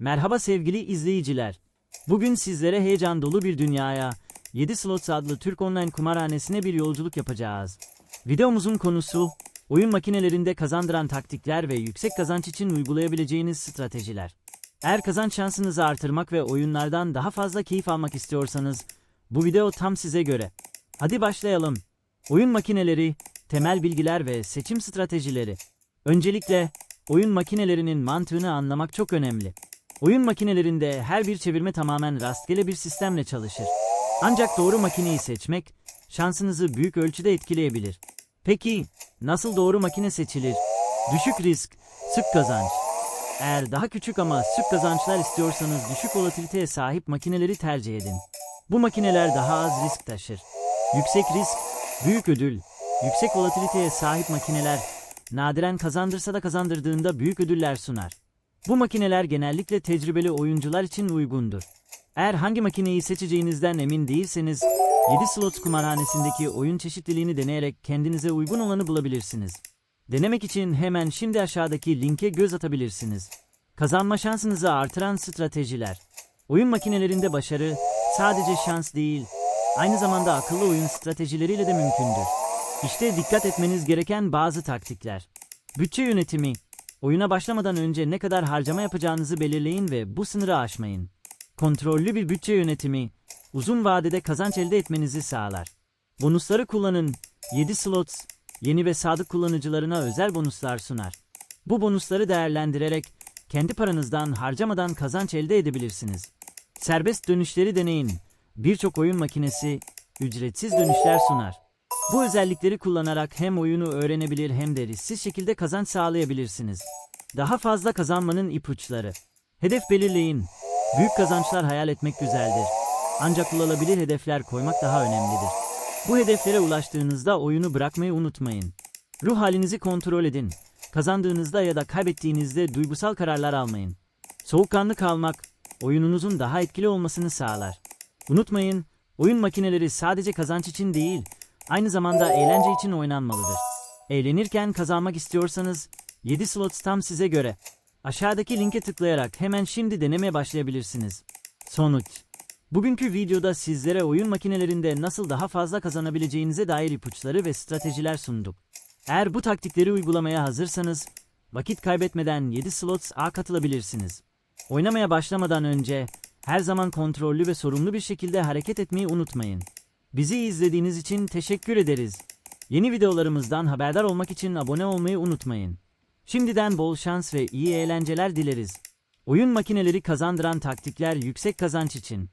Merhaba sevgili izleyiciler. Bugün sizlere heyecan dolu bir dünyaya, 7 Slots adlı Türk online kumarhanesine bir yolculuk yapacağız. Videomuzun konusu, oyun makinelerinde kazandıran taktikler ve yüksek kazanç için uygulayabileceğiniz stratejiler. Eğer kazanç şansınızı artırmak ve oyunlardan daha fazla keyif almak istiyorsanız, bu video tam size göre. Hadi başlayalım. Oyun makineleri, temel bilgiler ve seçim stratejileri. Öncelikle, oyun makinelerinin mantığını anlamak çok önemli. Oyun makinelerinde her bir çevirme tamamen rastgele bir sistemle çalışır. Ancak doğru makineyi seçmek, şansınızı büyük ölçüde etkileyebilir. Peki, nasıl doğru makine seçilir? Düşük risk, sık kazanç. Eğer daha küçük ama sık kazançlar istiyorsanız düşük volatiliteye sahip makineleri tercih edin. Bu makineler daha az risk taşır. Yüksek risk, büyük ödül, yüksek volatiliteye sahip makineler nadiren kazandırsa da kazandırdığında büyük ödüller sunar. Bu makineler genellikle tecrübeli oyuncular için uygundur. Eğer hangi makineyi seçeceğinizden emin değilseniz, 7 slot kumarhanesindeki oyun çeşitliliğini deneyerek kendinize uygun olanı bulabilirsiniz. Denemek için hemen şimdi aşağıdaki linke göz atabilirsiniz. Kazanma şansınızı artıran stratejiler. Oyun makinelerinde başarı sadece şans değil, aynı zamanda akıllı oyun stratejileriyle de mümkündür. İşte dikkat etmeniz gereken bazı taktikler. Bütçe yönetimi. Oyuna başlamadan önce ne kadar harcama yapacağınızı belirleyin ve bu sınırı aşmayın. Kontrollü bir bütçe yönetimi, uzun vadede kazanç elde etmenizi sağlar. Bonusları kullanın. 7 slots, yeni ve sadık kullanıcılarına özel bonuslar sunar. Bu bonusları değerlendirerek kendi paranızdan harcamadan kazanç elde edebilirsiniz. Serbest dönüşleri deneyin. Birçok oyun makinesi ücretsiz dönüşler sunar. Bu özellikleri kullanarak hem oyunu öğrenebilir hem de risksiz şekilde kazanç sağlayabilirsiniz. Daha fazla kazanmanın ipuçları. Hedef belirleyin. Büyük kazançlar hayal etmek güzeldir. Ancak ulaşılabilir hedefler koymak daha önemlidir. Bu hedeflere ulaştığınızda oyunu bırakmayı unutmayın. Ruh halinizi kontrol edin. Kazandığınızda ya da kaybettiğinizde duygusal kararlar almayın. Soğukkanlı kalmak, oyununuzun daha etkili olmasını sağlar. Unutmayın, oyun makineleri sadece kazanç için değil, aynı zamanda eğlence için oynanmalıdır. Eğlenirken kazanmak istiyorsanız, 7 slots tam size göre. Aşağıdaki linke tıklayarak hemen şimdi denemeye başlayabilirsiniz. Sonuç Bugünkü videoda sizlere oyun makinelerinde nasıl daha fazla kazanabileceğinize dair ipuçları ve stratejiler sunduk. Eğer bu taktikleri uygulamaya hazırsanız, vakit kaybetmeden 7 slots A katılabilirsiniz. Oynamaya başlamadan önce her zaman kontrollü ve sorumlu bir şekilde hareket etmeyi unutmayın. Bizi izlediğiniz için teşekkür ederiz. Yeni videolarımızdan haberdar olmak için abone olmayı unutmayın. Şimdiden bol şans ve iyi eğlenceler dileriz. Oyun makineleri kazandıran taktikler yüksek kazanç için.